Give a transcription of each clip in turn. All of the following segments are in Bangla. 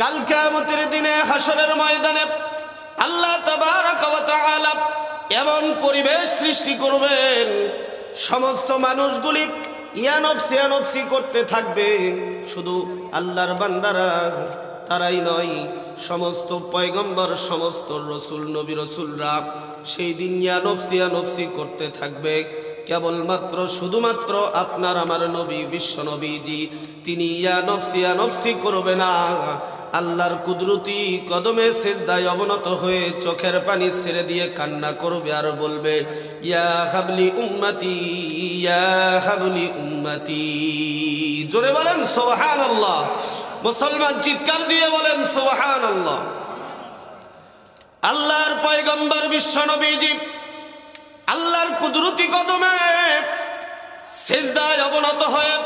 কাল কেয়ামতের দিনে হাসরের ময়দানে আল্লাহ তাআলা এমন পরিবেশ সৃষ্টি করবেন, সমস্ত মানুষগুলি ইয়ানফসি ইয়ানফসি করতে থাকবে। শুধু আল্লাহর বান্দারা তারাই নয়, সমস্ত পয়গম্বর, সমস্ত রসুল, নবী রসুলরা সেই দিন ইয়ানফসি ইয়ানফসি করতে থাকবে। কেবলমাত্র, শুধুমাত্র আপনার আমার নবী, বিশ্ব নবীজি, তিনি ইয়া নফসি করবে না। আল্লাহর কুদরতি কদমে সেজদায় অবনত হয়ে চোখের পানি ছেড়ে দিয়ে কান্না করবে আর বলবে, ইয়া হাবলি উম্মতি, ইয়া হাবলি উম্মতি। জোরে বলেন সোহান আল্লাহ মুসলমান চিৎকার দিয়ে বলেন সোহান আল্লাহ আল্লাহর পয়গম্বর বিশ্ব নবীজি আল্লাহর কুদরতি কদমে সেজদায় অবনত হয়ে,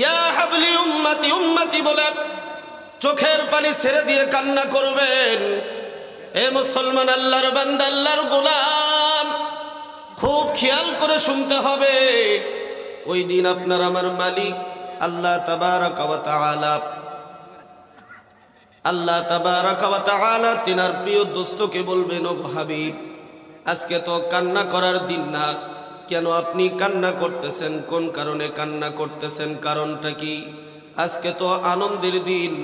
ইয়া হাবলি উম্মতি উম্মতি, বলে চোখের পানি ছেড়ে দিয়ে কান্না করবেন। এ মুসলমান আল্লাহর বান্দা, আল্লাহর গোলাম, খুব খেয়াল করে শুনতে হবে। ওই দিন আপনার আমার মালিক আল্লাহ তাবারক তাআলা, আল্লাহ তাবারক তাআলা তিনার প্রিয় দোস্তকে বলবেন ও হাবিব, আজকে তো কান্না করার দিন না। কেন আপনি কান্না করতেছেন? কোন কারণে কান্না করতেছেন? কারণটা কি? আজকে তো আনন্দের দিন।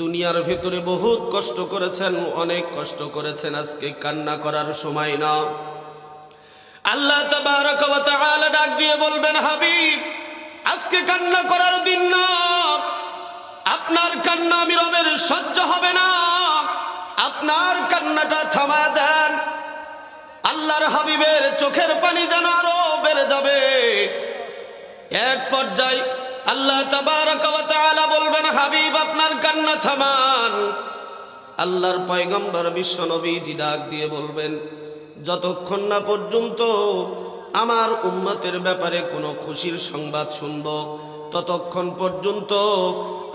দুনিয়ার ভিতরে বহুত কষ্ট করেছেন, অনেক কষ্ট করেছেন, আজকে কান্না করার সময় না। আল্লাহ ডাক দিয়ে বলবেন, হাবিব, আজকে কান্না করার দিন না। আপনার কান্না আমি রবের সহ্য হবে না। আপনার কান্নাটা থামা দেন। আল্লাহর হাবিবের চোখের পানি যেন আরও বেড়ে যাবে। এক পর্যায়ে আল্লাহ বলবেন, হাবিব, আপনার কান্না থামান। আল্লাহর পয়গম্বর বিশ্ব নবীজি ডাক দিয়ে বলবেন, যতক্ষণ না পর্যন্ত আমার উম্মতের ব্যাপারে কোনো খুশির সংবাদ শুনব, ততক্ষণ পর্যন্ত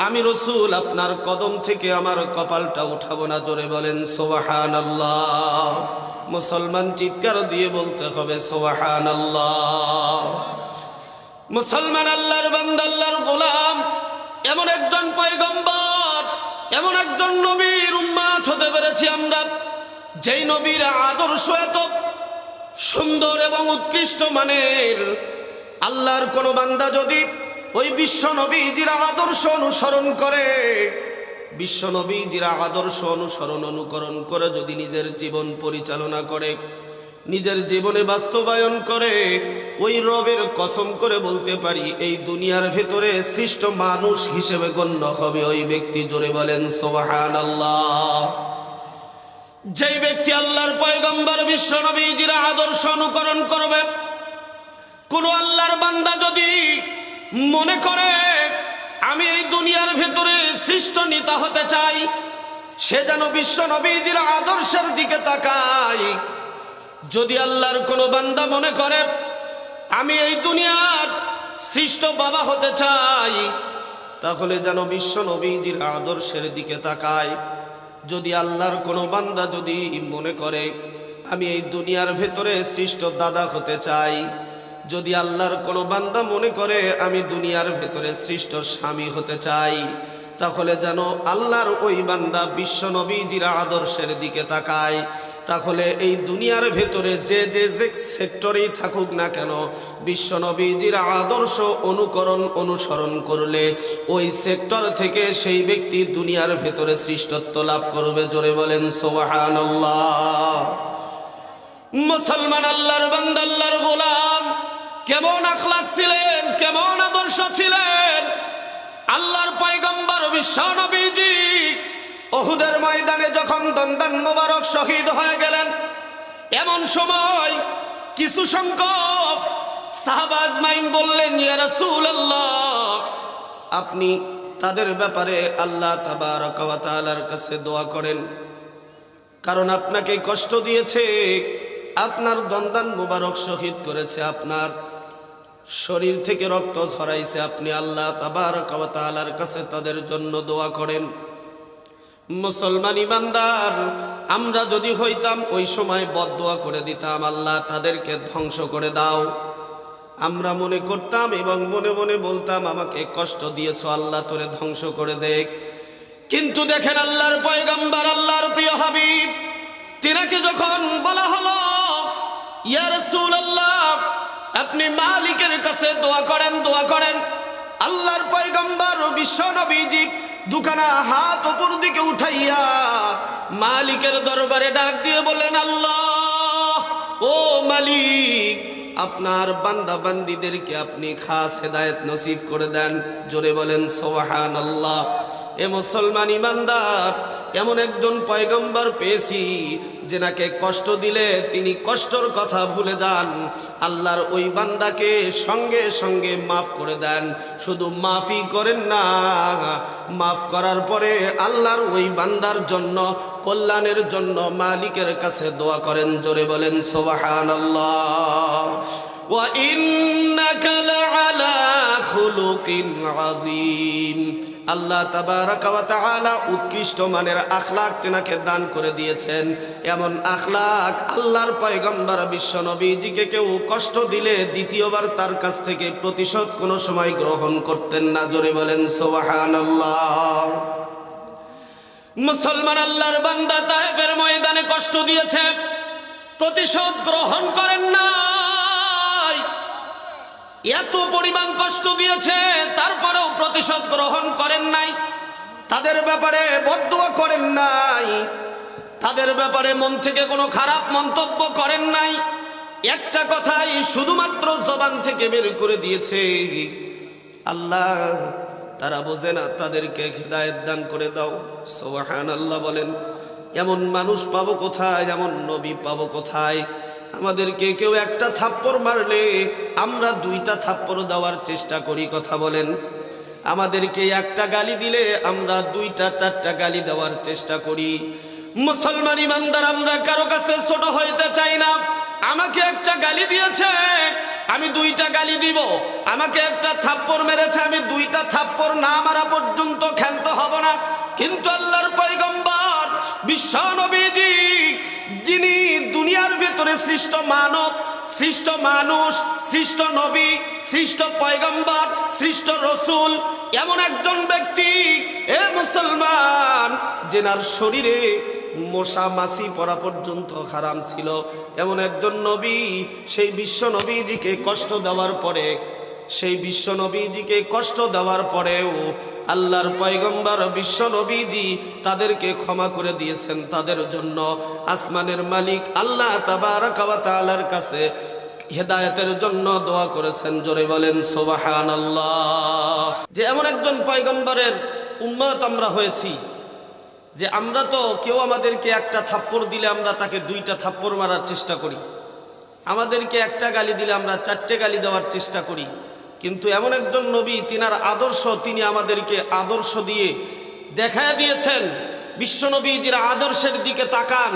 আমি রসুল আপনার কদম থেকে আমার কপালটা উঠাবো না। জোরে বলেন সোবাহান আল্লাহ মুসলমান চিৎকার দিয়ে বলতে হবে সোবাহান আল্লাহ মুসলমান আল্লাহর বান্দা, আল্লাহর গোলাম, এমন একজন পয়গম্বর, এমন একজন নবীর উম্মাত হতে পেরেছি আমরা, যেই নবীর আদর্শ এত সুন্দর এবং উৎকৃষ্ট মানের। আল্লাহর কোন বান্দা যদি ওই বিশ্ব নবীজির আদর্শ অনুসরণ করে, বিশ্ব নবীজির আদর্শ অনুসরণ অনুকরণ করে যদি নিজের জীবন পরিচালনা করে নিজের জীবনে বাস্তবায়ন করে, ওই রবের কসম করে বলতে পারি, এই দুনিয়ার ভেতরে সৃষ্ট মানুষ হিসেবে গণ্য হবে ওই ব্যক্তি। জোরে বলেন সোহান আল্লাহ যেই ব্যক্তি আল্লাহর পয়গম্বর, বিশ্ব নবীজির আদর্শ অনুকরণ করবে, কোন আল্লাহর বান্দা যদি মনে করে, আমি এই দুনিয়ার ভেতরে সৃষ্ট নেতা হতে চাই, সে যেন বিশ্ব নবীজির আদর্শের দিকে তাকায়। যদি আল্লাহর কোনো বান্দা মনে করে, আমি এই দুনিয়ার সৃষ্ট বাবা হতে চাই, তাহলে যেন বিশ্ব নবীজির আদর্শের দিকে তাকায়। যদি আল্লাহর কোনো বান্দা যদি মনে করে, আমি এই দুনিয়ার ভেতরে সৃষ্ট দাদা হতে চাই। যদি আল্লাহর কোনো বান্দা মনে করে, আমি দুনিয়ার ভেতরে সৃষ্ট স্বামী হতে চাই, তাহলে যেন আল্লাহর ওই বান্দা বিশ্ব নবীজির আদর্শের দিকে তাকায়। তাহলে এই দুনিয়ার ভেতরে যে যে যে সেক্টরেই থাকুক না কেন, বিশ্ব নবীজির আদর্শ অনুকরণ অনুসরণ করলে ওই সেক্টর থেকে সেই ব্যক্তি দুনিয়ার ভেতরে সৃষ্টত্ব লাভ করবে। জোরে বলেন সোবাহান মুসলমান আল্লাহর বান্দাল্লাহর গোলাম, কেমন আখলাক ছিলেন, কেমন আদর্শ ছিলেন? আল্লাহর পয়গম্বর বিশ্ব ওহুদের ময়দানে যখন দন্দান মোবারক শহীদ হয়ে গেলেন, এমন সময় কিছু সংখ্যক সাহাবাজ মাইন বললেন আপনি তাদের ব্যাপারে আল্লাহ তাআলার কাছে দোয়া করেন। কারণ আপনাকে কষ্ট দিয়েছে, আপনার দন্দান মুবারক শহীদ করেছে, আপনার শরীর থেকে রক্ত ঝরাইছে, আপনি আল্লাহ তাআলার কাছে তাদের জন্য দোয়া করেন। মুসলমান ইমানদার, আমরা যদি হইতাম ওই সময় বদদোয়া করে দিতাম, আল্লাহ তাদেরকে ধ্বংস করে দাও। আমরা মনে করতাম এবং মনে মনে বলতাম, আমাকে কষ্ট দিয়েছ, আল্লাহ তোরে ধ্বংস করে দেখ। কিন্তু দেখেন আল্লাহর পয়গম্বর, আল্লাহর প্রিয় হাবিব, তিনাকে যখন বলা হলো, ইয়া আল্লাহ আপনি মালিকের কাছে দোয়া করেন দোয়া করেন, আল্লাহর পয়গম্বর বিশ্ব নবীজি দুখানা হাত উপর দিকে উঠাইয়া মালিকের দরবারে ডাক দিয়ে বলেন আল্লাহ, ও মালিক, আপনার বান্দা বান্দিদেরকে আপনি খাস হেদায়ত নসিব করে দেন। জোরে বলেন সোহান আল্লাহ এ মুসলমান ইমানদার এমন একজন পয়গম্বর পেয়েছি যেনাকে কষ্ট দিলে তিনি কষ্টর কথা ভুলে যান আল্লাহর ওই বান্দাকে সঙ্গে সঙ্গে মাফ করে দেন শুধু মাফই করেন না মাফ করার পরে আল্লাহর ওই বান্দার জন্য কল্যাণের জন্য মালিকের কাছে দোয়া করেন জোরে বলেন সোবাহান আল্লাহ وإنك لعلى خلق عظيم আল্লাহ তাবারাকা উৎকৃষ্ট মানের আখলাক তেনাকে দান করে দিয়েছেন। এমন আখলাক আল্লাহর পয়গম্বর বিশ্ব নবীজিকে কেউ কষ্ট দিলে দ্বিতীয়বার তার কাছ থেকে প্রতিশোধ কোনো সময় গ্রহণ করতেন না। জোরে বলেন, সুবহানাল্লাহ। মুসলমান আল্লাহর বান্দা তায়েফের ময়দানে কষ্ট দিয়েছে, প্রতিশোধ গ্রহণ করেন নাই এত পরিমাণ কষ্ট দিয়েছে, তারপরেও প্রতিশোধ গ্রহণ করেন নাই। তাদের ব্যাপারে বদুয়া করেন নাই। তাদের ব্যাপারে মন থেকে কোনো খারাপ মন্তব্য করেন নাই। একটা কথাই শুধুমাত্র জবান থেকে বের করে দিয়েছে। আল্লাহ, তারা বোঝে না, তাদেরকে হৃদায়ত দান করে দাও। সোহান আল্লাহ বলেন, এমন মানুষ পাবো কোথায়? এমন নবী পাবো কোথায়? আমাদেরকে কেউ একটা থাপ্পড় মারলে আমরা দুইটা থাপ্পড় দেওয়ার চেষ্টা করি, কথা বলেন। আমাদেরকে একটা গালি দিলে আমরা দুইটা, চারটা গালি দেওয়ার চেষ্টা করি। মুসলমান ইমানদার, আমরা কারও কাছে ছোট হইতে চাই না। আমাকে একটা গালি দিয়েছে, আমি দুইটা গালি দিব। আমাকে একটা থাপ্পড় মেরেছে, আমি দুইটা থাপ্পড় না মারা পর্যন্ত ক্ষান্ত হব না। কিন্তু আল্লাহর পয়গম্বর, বিশ্ব নবীজি যিনি দুনিয়ার ভেতরে সৃষ্ট মানব, সৃষ্ট মানুষ, সৃষ্ট নবী, সৃষ্ট পয়গম্বর, সৃষ্ট রসুল, এমন একজন ব্যক্তি, এ মুসলমান, যেনার শরীরে মশা মাসি পড়া পর্যন্ত হারাম ছিল। এমন একজন নবী, সেই বিশ্ব নবীজিকে কষ্ট দেওয়ার পরে সেই বিশ্ব নবীজিকে কষ্ট দেওয়ার পরেও আল্লাহর পয়গম্বর বিশ্ব নবীজি তাদেরকে ক্ষমা করে দিয়েছেন। তাদের জন্য আসমানের মালিক আল্লাহ তাবার কাছে হেদায়তের জন্য দোয়া করেছেন। জোরে বলেন সোবাহান আল্লাহ যে এমন একজন পয়গম্বরের উম্মত আমরা হয়েছি, যে আমরা তো কেউ আমাদেরকে একটা থাপ্পড় দিলে আমরা তাকে দুইটা থাপ্পড় মারার চেষ্টা করি। আমাদেরকে একটা গালি দিলে আমরা চারটে গালি দেওয়ার চেষ্টা করি। কিন্তু এমন একজন নবী, তিনার আদর্শ, তিনি আমাদেরকে আদর্শ দিয়ে দেখায় দিয়েছেন। বিশ্বনবীজির আদর্শের দিকে তাকান।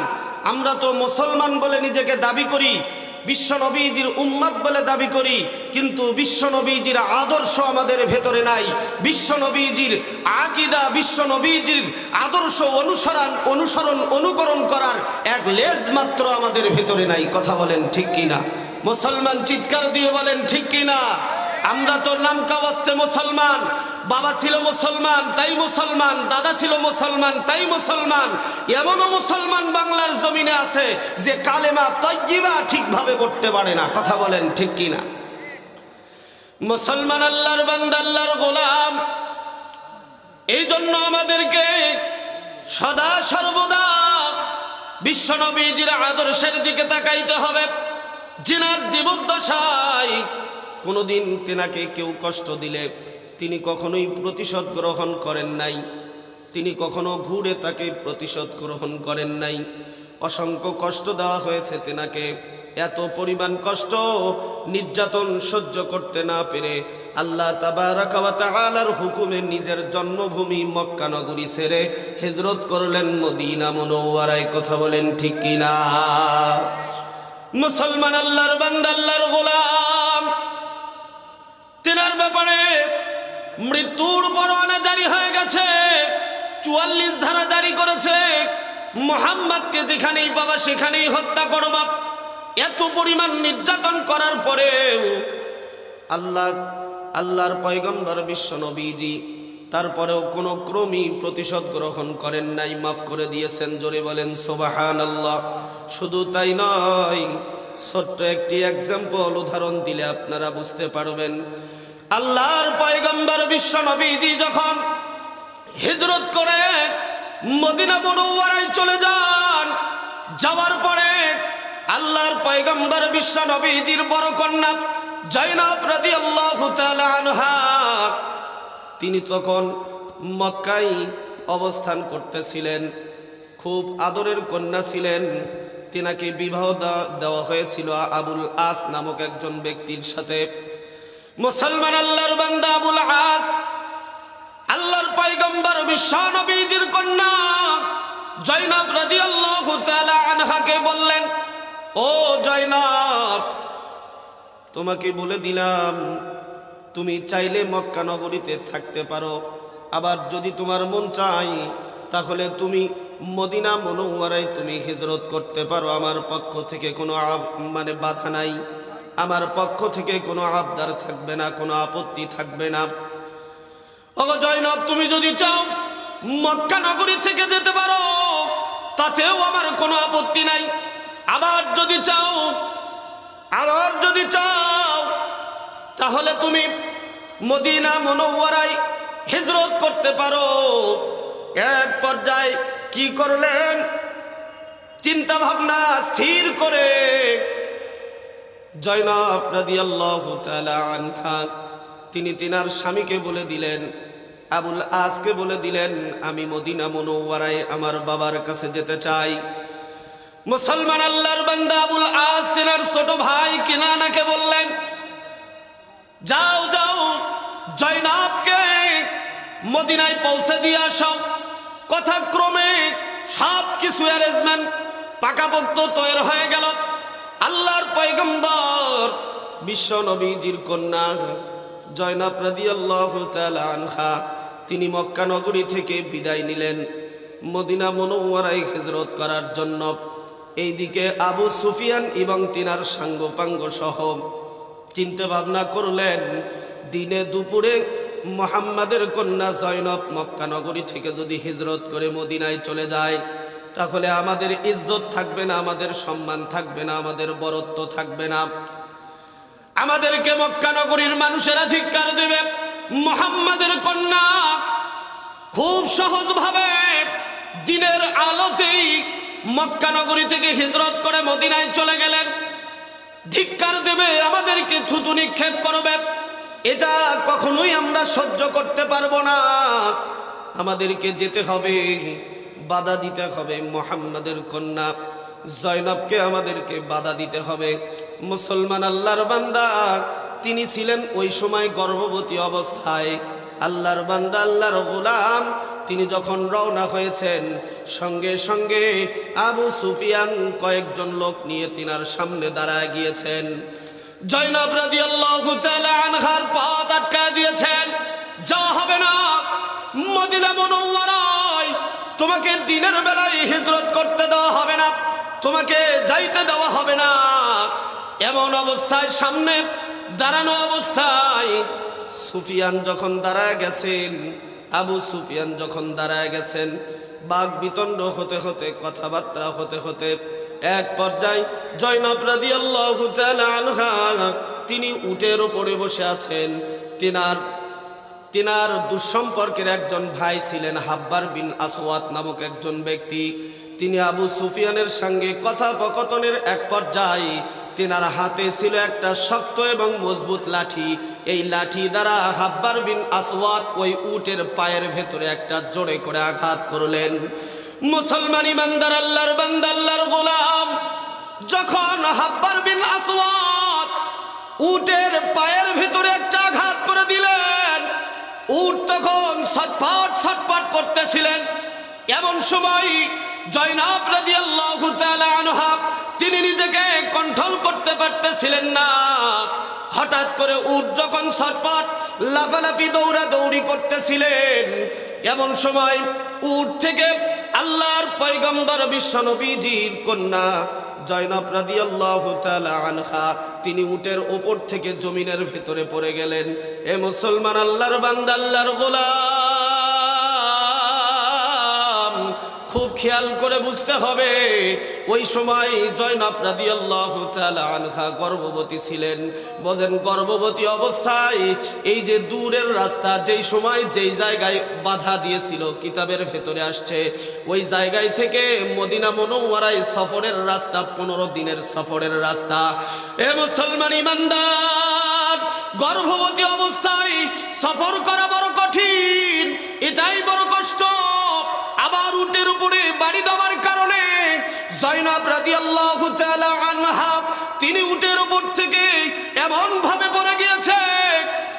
আমরা তো মুসলমান বলে নিজেকে দাবি করি বিশ্বনবীজির উম্মাদ বলে দাবি করি, কিন্তু বিশ্বনবীজির আদর্শ আমাদের ভেতরে নাই। বিশ্বনবীজির আকিদা বিশ্বনবীজির আদর্শ অনুসরণ অনুসরণ, অনুকরণ করার এক লেজ মাত্র আমাদের ভেতরে নাই। কথা বলেন ঠিক কিনা? মুসলমান চিৎকার দিয়ে বলেন ঠিক কিনা? আমরা তো নামকা বাস্তে মুসলমান, বাবা ছিল মুসলমান, তাই মুসলমান, দাদা ছিল মুসলমান, তাই মুসলমান। এমনও মুসলমান বাংলার জমিনে আছে যে কালেমা তজ্জিবা ঠিকভাবে করতে পারে না। কথা বলেন ঠিক কিনা? মুসলমান আল্লাহর বান্দা, আল্লাহর গোলাম। এই জন্য আমাদেরকে সদা সর্বদা বিশ্বনবীজির আদর্শের দিকে তাকাইতে হবে। জিনার জীবদ্দশায় কোনোদিন তেনাকে কেউ কষ্ট দিলে তিনি কখনোই প্রতিশোধ গ্রহণ করেন নাই। তিনি কখনো ঘুরে তাকে প্রতিশোধ গ্রহণ করেন নাই। অসংখ্য কষ্ট দেওয়া হয়েছে তেনাকে। এত পরিমাণ কষ্ট নির্যাতন সহ্য করতে না পেরে আল্লাহ তাবার হুকুমে নিজের জন্মভূমি মক্কানগরী সেরে হেজরত করলেন মদিনা মনোয়ারায় কথা বলেন ঠিক কিনা? মুসলমান আল্লাহর বান্দা, আল্লাহর গোলাম। তেনার ব্যাপারে মৃত্যুর পরোয়ানা জারি হয়ে গেছে। চুয়াল্লিশ ধারা জারি করেছে। মোহাম্মদকে যেখানেই পাবা সেখানেই হত্যা করবা এত পরিমাণ নির্যাতন করার পরেও আল্লাহ, আল্লাহর পয়গম্বর বিশ্ব নবীজি তারপরেও কোনো ক্রমই প্রতিশোধ গ্রহণ করেন নাই, মাফ করে দিয়েছেন, জোরে বলেন সোবাহান আল্লাহ শুধু তাই নয়, ছোট্ট একটি এক্সাম্পল উদাহরণ দিলে আপনারা বুঝতে পারবেন। আল্লাহর পয়গম্বর বিশ্ব নবীজি যখন হিজরত করে মদিনা মনোয়ারায় চলে যান, যাওয়ার পরে আল্লাহর পয়গম্বর বিশ্ব নবীজির বড় কন্যা জৈনব আল্লাহ তিনি তখন মক্কাই অবস্থান করতেছিলেন, খুব আদরের কন্যা ছিলেন, তিনাকে বিবাহ দেওয়া হয়েছিল আবুল আস নামক একজন ব্যক্তির সাথে। মুসলমান আল্লাহর বান্দা আবুল আস আল্লাহর পয়গম্বর বিশ্বনবীজির কন্যা জৈনব রাদিয়াল্লাহু তাআলা আনহাকে বললেন, ও জৈনব তোমাকে বলে দিলাম, তুমি চাইলে মক্কা নগরীতে থাকতে পারো। আবার যদি তোমার মন চাই তাহলে তুমি মদিনা মনোয়ারায় তুমি হিজরত করতে পারো। আমার পক্ষ থেকে কোনো মানে বাধা নাই। আমার পক্ষ থেকে কোনো আবদার থাকবে না, কোনো আপত্তি থাকবে না। ও জয়নব, তুমি যদি চাও মক্কা নগরী থেকে যেতে পারো, তাতেও আমার কোনো আপত্তি নাই। আবার যদি চাও, আবার যদি চাও, তাহলে তুমি মদিনা মনোয়ারায় হিজরত করতে পারো। এক পর্যায়ে কি করলেন? চিন্তা ভাবনা স্থির করে তিনি তিনার স্বামীকে বলে দিলেন, আবুল আসকে বলে দিলেন, আমি মদিনা মনোয়ারায় আমার বাবার কাছে যেতে চাই। মুসলমান আল্লাহর বান্দা আবুল আস তিনার ছোট ভাই কিনানাকে বললেন, যাও যাও, জয়নাবকে মদিনায় পৌঁছে দিয়ে সব কথাক্রমে সব কিছু অ্যারেঞ্জমেন্ট পাকাপোক্ত তৈরি হয়ে গেল। আল্লাহর পয়গম্বর, বিশ্ব নবীজির কন্যা জয়নাব রাদিয়াল্লাহু তাআলা আনহা, তিনি মক্কা নগরী থেকে বিদায় নিলেন মদিনা মনোয়ারায় হিজরত করার জন্য। এইদিকে আবু সুফিয়ান এবং তিনার সাঙ্গপাঙ্গ সহ চিন্তা ভাবনা করলেন, দিনে দুপুরে মোহাম্মদের কন্যা জয়নব মক্কা নগরী থেকে যদি হিজরত করে মদিনায় চলে যায় তাহলে আমাদের ইজ্জত থাকবে না, আমাদের সম্মান থাকবে না, আমাদের বরত্ব থাকবে না। আমাদেরকে মক্কা নগরীর মানুষেরা ধিক্কার দেবে, মোহাম্মদের কন্যা খুব সহজভাবে দিনের আলোতেই মক্কা নগরী থেকে হিজরত করে মদিনায় চলে গেলেন। ধিক্কার দেবে, আমাদেরকে থুতু নিক্ষেপ করবে। এটা কখনোই আমরা সহ্য করতে পারব না। আমাদেরকে যেতে হবে। বাধা দিতে হবে, মোহাম্মদের কন্যা জয়নবকে আমাদেরকে বাধা দিতে হবে। মুসলমান আল্লাহর বান্দা, তিনি ছিলেন ওই সময় গর্ভবতী অবস্থায়। আল্লাহর বান্দা, আল্লাহর গোলাম, তিনি যখন রওনা হয়েছেন, সঙ্গে সঙ্গে আবু সুফিয়ান কয়েকজন লোক নিয়ে তিনার সামনে দাঁড়ায় গিয়েছেন। জয়নব তাআলা আনহার পথ আটকা দিয়েছেন। যা হবে না, মদিনা মুনওয়ারায় তোমাকে দিনের বেলায় হিজরত করতে দেওয়া হবে না, তোমাকে যাইতে দেওয়া হবে না। এমন অবস্থায়, সামনে দাঁড়ানো অবস্থায় সুফিয়ান যখন দাঁড়ায় গেছেন, আবু সুফিয়ান যখন দাঁড়ায় গেছেন, বাঘ বিতণ্ড হতে হতে, কথাবার্তা হতে হতে এক পর্যায়ে জয়নব তাআলা আনহা, তিনি উটের ওপরে বসে আছেন। তিনার তিনার দুঃসম্পর্কের একজন ভাই ছিলেন হাব্বার বিন আসওয়াত নামক একজন ব্যক্তি। তিনি আবু সুফিয়ানের সঙ্গে কথোপকথনের এক পর্যায়ে তিনার হাতে ছিল একটা শক্ত এবং মজবুত লাঠি। এই লাঠি দ্বারা হাব্বার বিন আসওয়াত ওই উটের পায়ের ভেতরে একটা জোরে করে আঘাত করলেন। মুসলমান ইমানদার, আল্লাহর বান্দা, আল্লাহর গোলাম, যখন হাব্বার বিন আসওয়াত উটের পায়ের ভেতরে একটা আঘাত করে দিলেন উট তখন ছটফট ছটফট করতেছিলেন। এমন সময় জয়নাব রাদিয়াল্লাহু তাআলা আনহা, তিনি নিজেকে কন্ট্রোল করতে পারতেছিলেন না। হঠাৎ করে উট যখন ছটফট, লাফালাফি দৌড়া দৌড়ি করতেছিলেন, এমন সময় উট থেকে আল্লাহর পয়গম্বর বিশ্বনবীজির কন্যা জয়নব রাদিয়াল্লাহু তাআলা আনহা, তিনি উটের ওপর থেকে জমিনের ভেতরে পড়ে গেলেন। এ মুসলমান আল্লাহর বান্দা, আল্লাহর গোলাম। খুব খেয়াল করে বুঝতে হবে। ওই সময় জয়নাব রাদিয়াল্লাহু তাআলা আনহা গর্ভবতী ছিলেন। বোঝেন গর্ভবতী অবস্থায় এই যে দূরের রাস্তা, যেই সময় যেই জায়গায় বাধা দিয়েছিল, কিতাবের ভেতরে আসছে, ওই জায়গায় থেকে মদিনা মনোয়ারায় সফরের রাস্তা, পনেরো দিনের সফরের রাস্তা। এ মুসলমান ইমানদার, গর্ভবতী অবস্থায় সফর করা বড় কঠিন, এটাই বড় কষ্ট। উটের উপরে বাড়ি দেওয়ার কারণে রাদিয়াল্লাহু তাআলা আনহা, তিনি উটের উপর থেকে এমন ভাবে পড়ে গিয়েছে,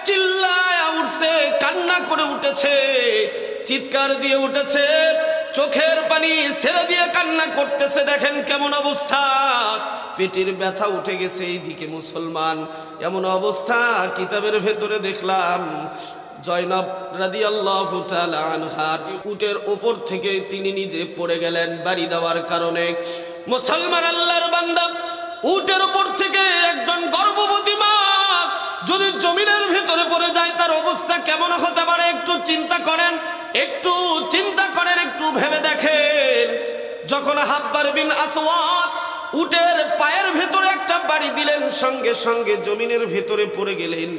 চিল্লায় উঠছে, কান্না করে উঠেছে, চিৎকার দিয়ে উঠেছে, চোখের পানি ছেড়ে দিয়ে কান্না করতেছে, দেখেন কেমন অবস্থা। পেটের ব্যথা উঠে গেছে এইদিকে মুসলমান, এমন অবস্থা কিতাবের ভেতরে দেখলাম। জয়নব রাদি আল্লাহ আনহার উটের ওপর থেকে তিনি নিজে পড়ে গেলেন বাড়ি দেওয়ার কারণে। মুসলমান আল্লাহর বান্দা, উটের উপর থেকে একজন গর্ভবতী মা যদি জমিনের ভেতরে পড়ে যায়, তার অবস্থা কেমন হতে পারে একটু চিন্তা করেন, একটু চিন্তা করেন, একটু ভেবে দেখেন। যখন হাব্বার বিন আসওয়াদ উটের পায়ের ভেতরে একটা বাড়ি দিলেন, সঙ্গে সঙ্গে জমিনের ভেতরে পড়ে গেলেন,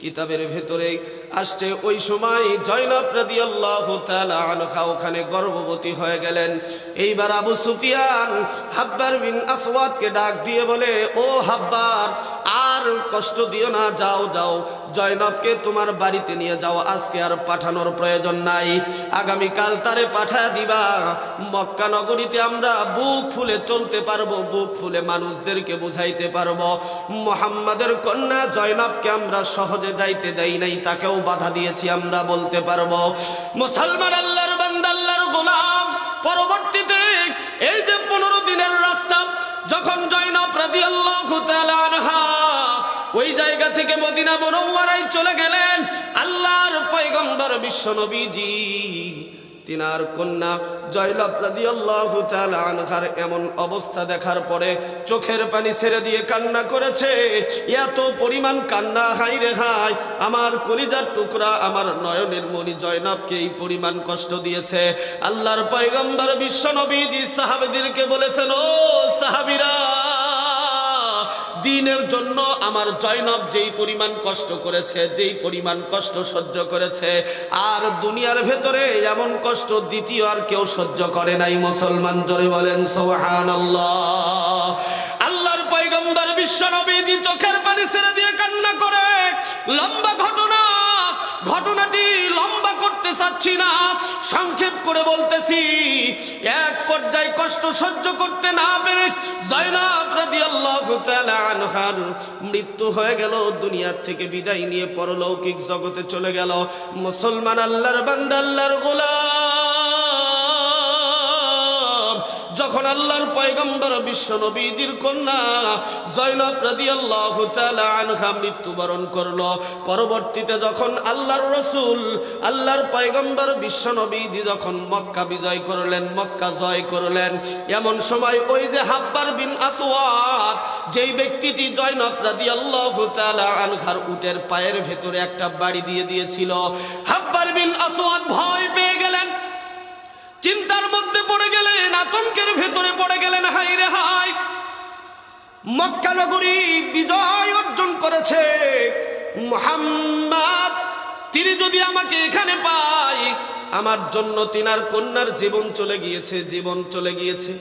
কিতাবের ভেতরে আসছে। ওই সময় জয়নব রাদিয়াল্লাহু তাআলা আনহা ওখানে গর্ভবতী হয়ে গেলেন। এইবার আবু সুফিয়ান হাব্বার বিন আসওয়াদকে ডাক দিয়ে বলে, ও হাব্বার, আর কষ্ট দিও না, যাও যাও। জয়নবকে তোমার বাড়িতে নিয়ে যাও, আজকে আর পাঠানোর প্রয়োজন নাই। আগামীকাল তারে পাঠা দিবা। মক্কা নগরীতে আমরা বুক ফুলে চলতে পারব, বুক ফুলে মানুষদেরকে বুঝাইতে পারব। মোহাম্মদের কন্যা জয়নবকে আমরা সহজে যাইতে দেই নাই, তাকেও বাধা দিয়েছি, আমরা বলতে পারব। মুসলমান আল্লাহর বান্দা, আল্লাহর গোলাম। পরবর্তীতে এই যে পনেরো দিনের রাস্তা, যখন জয়নব তাআলা আনহা ওই জায়গা থেকে মদিনা মনোয়ারায় চলে গেলেন, আল্লাহর পয়গম্বর বিশ্ব নবীজি। তিনার কন্যা জয়লাভ রাদিয়াল্লাহু তাআলা আনহার এমন অবস্থা দেখার পরে চোখের পানি ছেড়ে দিয়ে কান্না করেছে, এত পরিমাণ কান্না হাই রে হাই আমার কলিজার টুকরা, আমার নয়নের মণি জয়নাবকে এই পরিমাণ কষ্ট দিয়েছে। আল্লাহর পয়গম্বর বিশ্ব নবীজি সাহাবেদেরকে বলেছেন, ও সাহাবিরা দিনের জন্য আমার জয়নব যেই পরিমাণ কষ্ট করেছে, যেই পরিমাণ কষ্ট সহ্য করেছে, আর দুনিয়ার ভেতরে এমন কষ্ট দ্বিতীয় আর কেউ সহ্য করে নাই। মুসলমান জোরে বলেন সোহান আল্লাহর পয়গম্বর বিশ্ব নবীজি চোখের পানি ছেড়ে দিয়ে কান্না করে, লম্বা ঘটনা, ঘটনাটি লম্বা করতে চাচ্ছি না, সংক্ষেপ করে বলতেছি। এক পর্যায়ে কষ্ট সহ্য করতে না পেরে জয়নাব রাদিয়াল্লাহু তাআলা আনহার মৃত্যু হয়ে গেল দুনিয়ার থেকে বিদায় নিয়ে পরলৌকিক জগতে চলে গেল। মুসলমান আল্লাহর বান্দা, আল্লাহর গোলাম। যখন আল্লাহর পয়গম্বর বিশ্ব নবীজির কন্যা জয়নব রাদিয়াল্লাহু তাআলা আনহা মৃত্যুবরণ করল, পরবর্তীতে যখন আল্লাহর রসুল, আল্লাহর পয়গম্বর বিশ্ব নবীজি যখন মক্কা বিজয় করলেন, মক্কা জয় করলেন, এমন সময় ওই যে হাব্বার বিন আসওয়াদ, যেই ব্যক্তিটি জয়নব রাদিয়াল্লাহু তাআলা আনহার উটের পায়ের ভেতরে একটা বাড়ি দিয়ে দিয়েছিল, হাব্বার বিন আসওয়াদ ভয় পেয়ে গেলেন। চিন্তার মধ্যে পড়ে গেলেন, আতঙ্কের ভেতরে পড়ে গেলেন হাই রে হাই মক্কা নগরী বিজয় অর্জন করেছে। মোহাম্মদ, তিনি যদি আমাকে এখানে পাই আমার জন্য তিনার কন্যার জীবন চলে গিয়েছে, জীবন চলে গিয়েছে।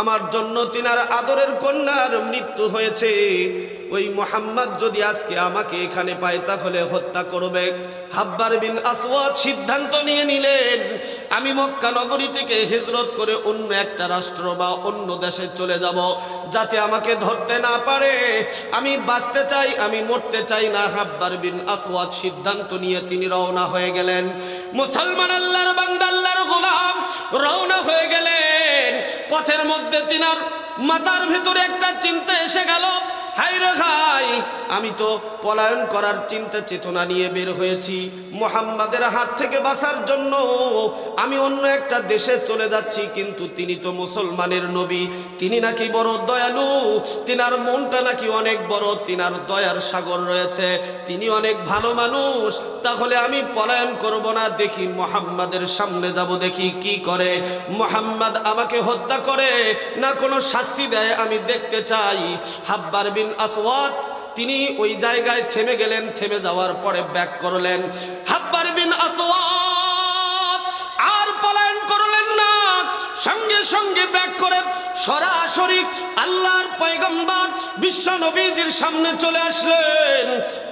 আমার জন্য তিনার আদরের কন্যার মৃত্যু হয়েছে। ওই মোহাম্মদ যদি আজকে আমাকে এখানে পায়, তাহলে হত্যা করবে। হাব্বার বিন আসওয়াদ সিদ্ধান্ত নিয়ে নিলেন, আমি মক্কা নগরী থেকে হিজরত করে অন্য একটা রাষ্ট্র বা অন্য দেশে চলে যাব, যাতে আমাকে ধরতে না পারে। আমি বাঁচতে চাই, আমি মরতে চাই না, হাব্বার বিন আসওয়াদ সিদ্ধান্ত নিয়ে তিনি রওনা হয়ে গেলেন। মুসলমান আল্লাহর বান্দা, আল্লাহর গোলাম রওনা হয়ে গেলেন। পথের মধ্যে তিনার মাথার ভিতরে একটা চিন্তা এসে গেল হাই রে আমি তো পলায়ন করার চিন্তা চেতনা নিয়ে বের হয়েছি। মোহাম্মদের হাত থেকে বাঁচার জন্য আমি অন্য একটা দেশে চলে যাচ্ছি, কিন্তু তিনি তো মুসলমানের নবী। তিনি নাকি বড় দয়ালু, তিনার মনটা নাকি অনেক বড়, তিনার দয়ার সাগর রয়েছে। তিনি অনেক ভালো মানুষ, তাহলে আমি পলায়ন করব না, দেখি মোহাম্মদের সামনে যাব, দেখি কি করে। মোহাম্মদ আমাকে হত্যা করে, না কোনো শাস্তি দেয়, আমি দেখতে চাই। হাব্বার বিন আসওয়াদ তিনি ওই জায়গায় থেমে গেলেন, থেমে যাওয়ার পরে ব্যাক করলেন। হাব্বার বিন আসওয়াদ সঙ্গে সঙ্গে ব্যাক করে সরাসরি আল্লাহর পয়গম্বর বিশ্ব নবীজির সামনে চলে আসলেন।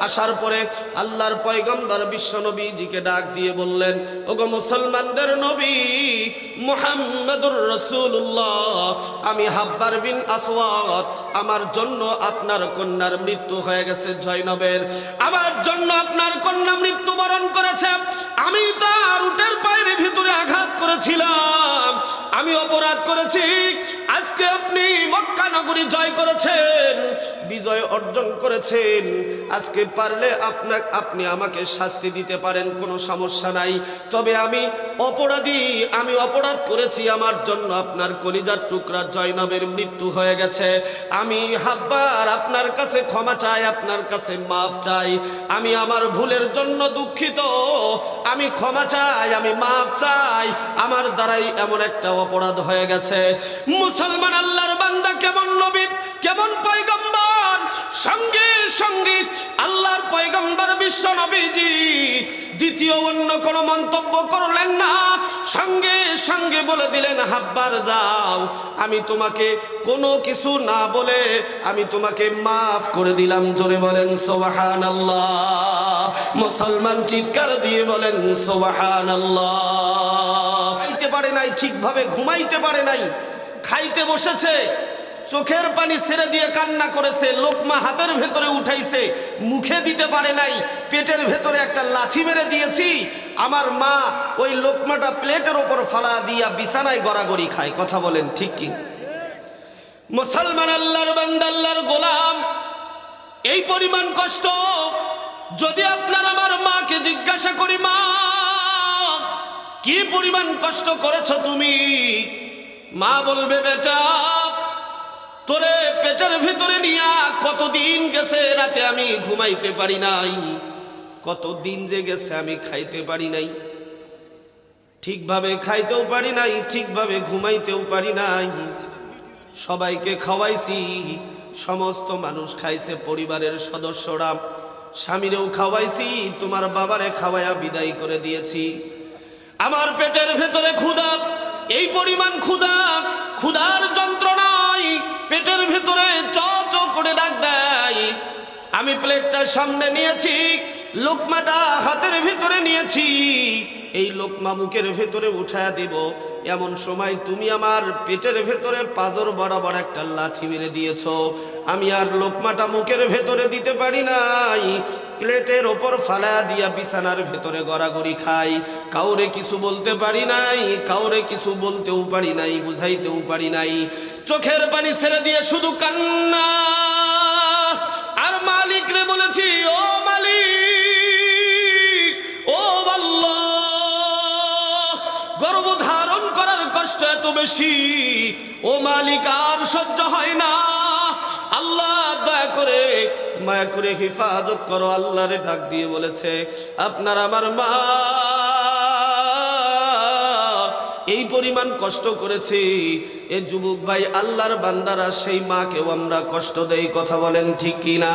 আসার পরে আল্লাহর পয়গম্বর বিশ্ব নবীজিকে ডাক দিয়ে বললেন, ওগো মুসলমানদের নবী মুহাম্মদুর রসুল্লাহ আমি হাব্বার বিন আসওয়াদ, আমার জন্য আপনার কন্যার মৃত্যু হয়ে গেছে জয়নবের। আমার জন্য আপনার কন্যা মৃত্যুবরণ করেছে। আমি তার উটের পায়ের ভিতরে আঘাত করেছিলাম। আমি অপরাধ করেছি। আজকে আপনি মক্কা নগরী জয় করেছেন, বিজয় অর্জন করেছেন। আজকে পারলে আপনার আপনি আমাকে শাস্তি দিতে পারেন, কোনো সমস্যা নাই। তবে আমি অপরাধী, আমি অপরাধ করেছি, আমার জন্য আপনার কলিজার টুকরা জয়নবের মৃত্যু হয়ে গেছে। আমি হাব্বার, আপনার কাছে ক্ষমা চাই, আপনার কাছে মাফ চাই। আমি আমার ভুলের জন্য দুঃখিত, আমি ক্ষমা চাই, আমি মাফ চাই। আমার দ্বারাই এমন একটা অপরাধ হয়ে গেছে। মুসলমান আল্লাহর বান্দা কেমন নবী, কেমন পয়গম্বর? সঙ্গে সঙ্গে আল্লাহর পয়গম্বর বিশ্ব নবীজি দ্বিতীয় অন্য কোনো মন্তব্য করলেন না। সঙ্গে সঙ্গে বলে দিলেন, হাব্বার যাও, আমি তোমাকে কোনো কিছু না বলে আমি তোমাকে মাফ করে দিলাম। জোরে বলেন সোবাহান মুসলমান চিৎকার দিয়ে বলেন সোবাহান আল্লাহ পারে নাই, ঠিকভাবে ঘুমাইতে পারে নাই। খাইতে বসেছে, চোখের পানি ছেড়ে দিয়ে কান্না করেছে, লোকমা হাতের ভেতরে উঠাইছে, মুখে দিতে পারে নাই, পেটের ভেতরে একটা লাথি মেরে দিয়েছি, আমার মা ওই লোকমাটা প্লেটের ওপর ফালা দিয়া বিছানায় গড়াগড়ি খায়, কথা বলেন ঠিক কি? মুসলমান আল্লাহর বান্দা, আল্লাহর গোলাম, এই পরিমাণ কষ্ট যদি আপনার আমার মাকে জিজ্ঞাসা করি, মা, কি পরিমাণ কষ্ট করেছ তুমি? মা বলবে, বেটা, তোরে পেটের ভিতরে নিয়া কতদিন গেছে? রাতে আমি ঘুমাইতে পারি নাই। কতদিন যে গেছে আমি খাইতে পারি নাই। ঠিকভাবে খাইতেও পারি নাই, ঠিকভাবে ঘুমাইতেও পারি নাই। সবাইকে খাওয়াইছি। সমস্ত মানুষ খাইছে, পরিবারের সদস্যরা। স্বামীরেও খাওয়াইছি, তোমার বাবারে খাওয়ায়া বিদায় করে দিয়েছি। আমার পেটের ভেতরে ক্ষুধা এই পরিমাণ ক্ষুধা, ক্ষুধার যন্ত্রণায় পেটের ভেতরে চ চ করে ডাক দেয়। আমি প্লেটটা সামনে নিয়েছি, লোকমাটা হাতের ভিতরে নিয়েছি। এই লোকমা মুখের ভেতরে উঠায়া দিব। এমন সময় তুমি আমার পেটের ভেতরে পাজর বরাবর একটা লাথি মেরে দিয়েছ। আমি আর লোকমাটা মুখের ভেতরে দিতে পারি নাই। প্লেটের ওপর ফালা দিয়া বিছানার ভেতরে গড়াগড়ি খাই। কাউরে কিছু বলতে পারি নাই, কাউরে কিছু বলতেও পারি নাই, বুঝাইতেও পারি নাই। চোখের পানি ছেড়ে দিয়ে শুধু কান্না। আর মালিক রে বলেছি, ও মালিক, ও গর্ভ ধারণ করার কষ্ট এত বেশি। ও মালিক, আর সহ্য হয় না। আল্লাহ, দয়া করে মায়া করে হিফাজত করো, আল্লাহরে ডাক দিয়ে বলেছে, আপনার আমার মা এই পরিমাণ কষ্ট করেছি। এ যুবক ভাই, আল্লাহর বান্দারা সেই মাকেও আমরা কষ্ট দেই, কথা বলেন ঠিক কি না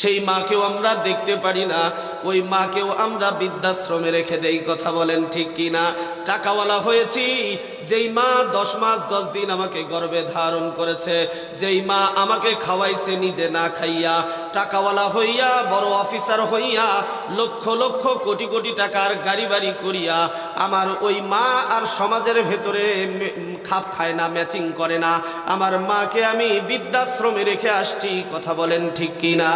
সেই মাকেও আমরা দেখতে পারি না। ওই মাকেও আমরা বৃদ্ধাশ্রমে রেখে দেই, কথা বলেন ঠিক কি না টাকাওয়ালা হয়েছি, যেই মা দশ মাস দশ দিন আমাকে গর্বে ধারণ করেছে, যেই মা আমাকে খাওয়াইছে নিজে না খাইয়া, টাকাওয়ালা হইয়া, বড় অফিসার হইয়া, লক্ষ লক্ষ কোটি কোটি টাকার গাড়ি বাড়ি করিয়া, আমার ওই মা আর সমাজের ভেতরে খাপ খায় না ম্যাচিং করে না। আমার মাকে আমি বৃদ্ধাশ্রমে রেখে আসছি, কথা বলেন ঠিক কি না